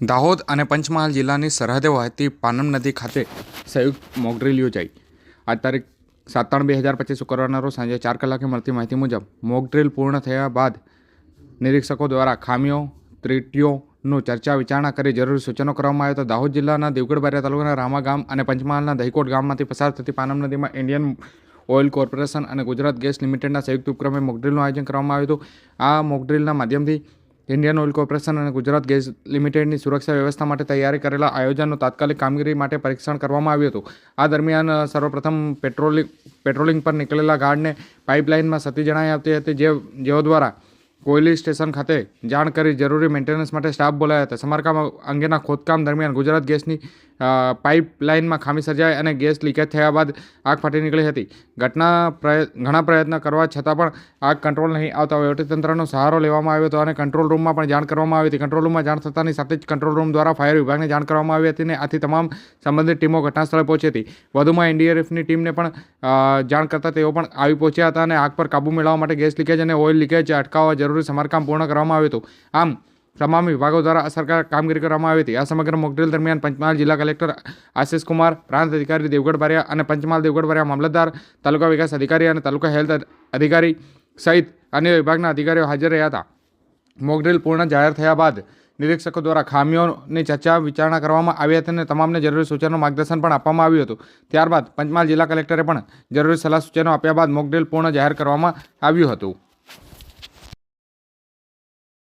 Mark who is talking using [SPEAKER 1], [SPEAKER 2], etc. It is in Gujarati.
[SPEAKER 1] દાહોદ અને પંચમહાલ જિલ્લાની સરહદે વહેતી પાનમ નદી ખાતે સંયુક્ત મોકડ્રીલ યોજાઈ. આ તારીખ સાત ત્રણ બે હજાર પચીસ શુક્રવારના રોજ સાંજે ચાર કલાકે મળતી માહિતી મુજબ મોકડ્રીલ પૂર્ણ થયા બાદ નિરીક્ષકો દ્વારા ખામીઓ, ત્રીટીઓનું ચર્ચા વિચારણા કરી જરૂરી સૂચનો કરવામાં આવ્યા હતા. દાહોદ જિલ્લાના દેવગઢ બારિયા તાલુકાના રામા ગામ અને પંચમહાલના દહીકોટ ગામમાંથી પસાર થતી પાનમ નદીમાં ઇન્ડિયન ઓઇલ કોર્પોરેશન અને ગુજરાત ગેસ લિમિટેડના સંયુક્ત ઉપક્રમે મોકડ્રીલનું આયોજન કરવામાં આવ્યું હતું. આ મોકડ્રીલના માધ્યમથી ઇન્ડિયન ઓઇલ કોર્પોરેશન અને ગુજરાત ગેસ લિમિટેડની સુરક્ષા વ્યવસ્થા માટે તૈયારી કરેલા આયોજનનું તાત્કાલિક કામગીરી માટે પરીક્ષણ કરવામાં આવ્યું હતું. આ દરમિયાન સર્વપ્રથમ પેટ્રોલિંગ પેટ્રોલિંગ પર નીકળેલા ગાર્ડને પાઇપલાઇનમાં સતી જણાઈ આવતી હતી, જે, જેઓ દ્વારા કોયલી સ્ટેશન ખાતે જાણ કરી જરૂરી મેન્ટેનન્સ માટે સ્ટાફ બોલાયા હતા. સમારકામ અંગેના ખોદકામ દરમિયાન ગુજરાત ગેસની પાઇપલાઇનમાં ખામી સર્જાઈ અને ગેસ લીકેજ થયા બાદ આગ ફાટી નીકળી હતી. ઘટના ઘણા પ્રયત્ન કરવા છતાં પણ આગ કંટ્રોલ નહીં આવતા વહીવટીતંત્રનો સહારો લેવામાં આવ્યો હતો અને કંટ્રોલ રૂમમાં પણ જાણ કરવામાં આવી હતી. કંટ્રોલ રૂમમાં જાણ થતાની સાથે જ કંટ્રોલ રૂમ દ્વારા ફાયર વિભાગને જાણ કરવામાં આવી હતી અને આથી તમામ સંબંધિત ટીમો ઘટનાસ્થળે પહોંચી હતી. વધુમાં એનડીઆરએફની ટીમને પણ જાણ કરતાં તેઓ પણ આવી પહોંચ્યા હતા અને આગ પર કાબૂ મેળવવા માટે ગેસ લીકેજ અને ઓઇલ લીકેજ અટકાવવા જરૂરી સમારકામ પૂર્ણ કરવામાં આવ્યું હતું. આમ, તમામ વિભાગો દ્વારા અસરકારક કામગીરી કરવામાં આવી હતી. આ સમગ્ર મોકડ્રીલ દરમિયાન પંચમહાલ જિલ્લા કલેક્ટર આશિષ કુમાર, પ્રાંત અધિકારી દેવગઢ બારિયા અને પંચમહાલ દેવગઢ બારિયા મામલતદાર, તાલુકા વિકાસ અધિકારી અને તાલુકા હેલ્થ અધિકારી સહિત અન્ય વિભાગના અધિકારીઓ હાજર રહ્યા હતા. મોકડ્રીલ પૂર્ણ જાહેર થયા બાદ નિરીક્ષકો દ્વારા ખામીઓની ચર્ચા વિચારણા કરવામાં આવી હતી અને તમામને જરૂરી સૂચનો માર્ગદર્શન પણ આપવામાં આવ્યું હતું. ત્યારબાદ પંચમહાલ જિલ્લા કલેક્ટરે પણ જરૂરી સલાહ સૂચનો આપ્યા બાદ મોકડ્રીલ પૂર્ણ જાહેર કરવામાં આવ્યું હતું.